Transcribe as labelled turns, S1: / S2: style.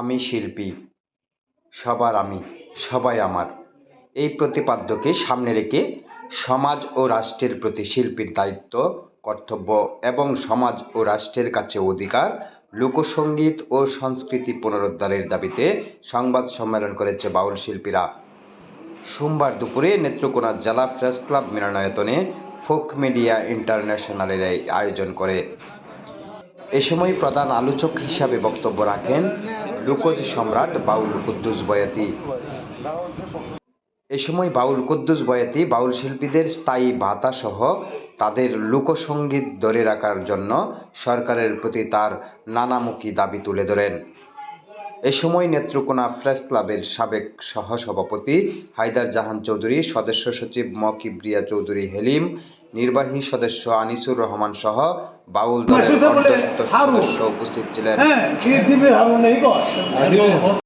S1: আমি শিল্পী, সবার আমি, সবাই আমার। এই প্রতিপাদ্যকে সামনে রেখে সমাজ ও রাষ্ট্রের প্রতি শিল্পীর দায়িত্ব, কর্তব্য এবং সমাজ ও রাষ্ট্রের কাছে অধিকার লোকসঙ্গীত ও সংস্কৃতি পুনরুদ্ধারের দাবিতে সংবাদ সম্মেলন করেছে বাউল শিল্পীরা। সোমবার দুপুরে নেত্রকোনা জেলা প্রেস ক্লাব মিলনায়তনে ফোক মিডিয়া ইন্টারন্যাশনালের এই আয়োজন করে। এ সময় প্রধান আলোচক হিসাবে বক্তব্য রাখেন লোকজ সম্রাট বাউল কুদ্দুস বয়াতি। এ সময় বাউল কুদ্দুস বয়াতি বাউল শিল্পীদের স্থায়ী ভাতা সহ তাদের লোকসঙ্গীত ধরে রাখার জন্য সরকারের প্রতি তার নানামুখী দাবি তুলে ধরেন। এ সময় নেত্রকোনা প্রেস ক্লাবের সাবেক সহসভাপতি হায়দার জাহান চৌধুরী, সদস্য সচিব ম কিবরিয়া চৌধুরী হেলিম নির্বাহী সদস্য আনিসুর রহমান সহ বাউল দলের
S2: হারু।
S1: সদস্য উপস্থিত ছিলেন।